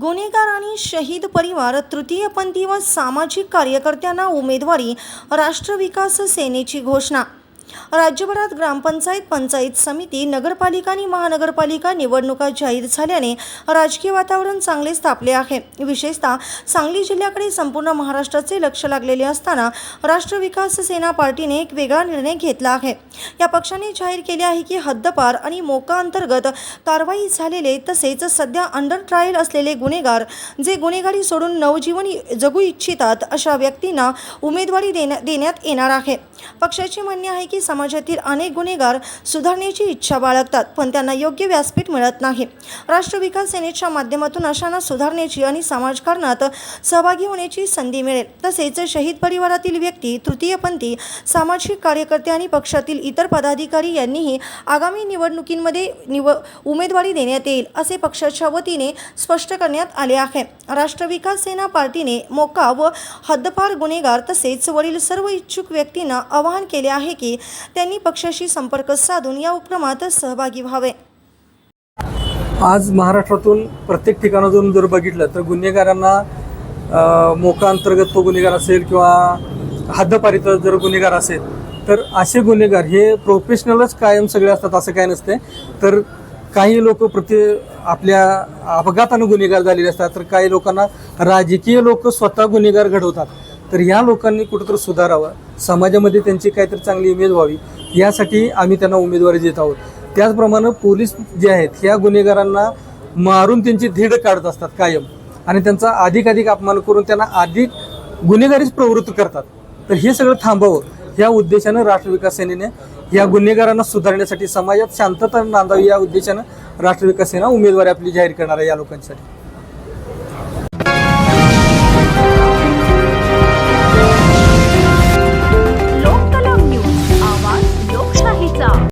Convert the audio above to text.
गुन्हेगार आणि शहीद परिवार तृतीयपंथी व सामाजिक कार्यकर्त्यांना उमेदवारी राष्ट्रविकास सेनेची घोषणा राज्यभरात ग्रामपंचायत पंचायत समिती नगरपालिका आणि महानगरपालिका निवडणुका जाहीर झाल्याने राजकीय वातावरण चांगलेच तापले आहे. विशेषतः सांगली जिल्ह्याकडे संपूर्ण महाराष्ट्राचे लक्ष लागलेले असताना राष्ट्र विकास सेना पार्टीने एक वेगळा निर्णय घेतला आहे. या पक्षाने जाहीर केले आहे की हद्दपार आणि मोका अंतर्गत कारवाई झालेले तसेच सध्या अंडर ट्रायल असलेले गुन्हेगार जे गुन्हेगारी सोडून नवजीवन जगू इच्छितात अशा व्यक्तींना उमेदवारी देण्या देण्यात येणार आहे. पक्षाचे म्हणणे आहे की समाजातील अनेक गुन्हेगार सुधारण्याची इच्छा बाळगतात पण त्यांना योग्य व्यासपीठ मिळत नाही. राष्ट्र विकास सेनेच्या माध्यमातून अशांना सुधारण्याची आणि समाजकारणात सहभागी होण्याची संधी मिळेल. तसेच शहीद परिवारातील व्यक्ती तृतीयपंथी सामाजिक कार्यकर्ते आणि पक्षातील इतर पदाधिकारी यांनीही आगामी निवडणुकींमध्ये निव उमेदवारी देण्यात येईल असे पक्षाच्या वतीने स्पष्ट करण्यात आले आहे. राष्ट्र विकास सेना पार्टीने मोका व हद्दपार गुन्हेगार तसेच वरील सर्व इच्छुक व्यक्तींना आवाहन केले आहे की त्यांनी पक्षाशी संपर्क साधून या उपक्रमात सहभागी व्हावे. आज महाराष्ट्रातून प्रत्येक ठिकाणातून जर बघितलं तर गुन्हेगारांना मोका अंतर्गत तो गुन्हेगार असेल किंवा हद्दपारीचा जर गुन्हेगार असेल तर असे गुन्हेगार हे प्रोफेशनलच कायम सगळे असतात असं काय नसते. तर काही लोक प्रति आपल्या अपघातानं गुन्हेगार झालेले असतात तर काही लोकांना राजकीय लोक स्वतः गुन्हेगार घडवतात. तर या लोकांनी कुठंतरी सुधारावं. समाजामध्ये त्यांची काहीतरी चांगली इमेज व्हावी. यासाठी आम्ही त्यांना उमेदवारी देत आहोत. त्याचप्रमाणे पोलीस जे आहेत ह्या गुन्हेगारांना मारून त्यांची धीड काढत असतात कायम. आणि त्यांचा अधिकाधिक अपमान करून त्यांना अधिक गुन्हेगारीच प्रवृत्त करतात. तर हे सगळं थांबावं. या उद्देशानं राष्ट्रविकास सेनेने या गुन्हेगारांना सुधारण्यासाठी समाजात शांतता नांदावी या उद्देशानं राष्ट्रविकास सेना उमेदवारी आपली जाहीर करणार आहे या लोकांसाठी.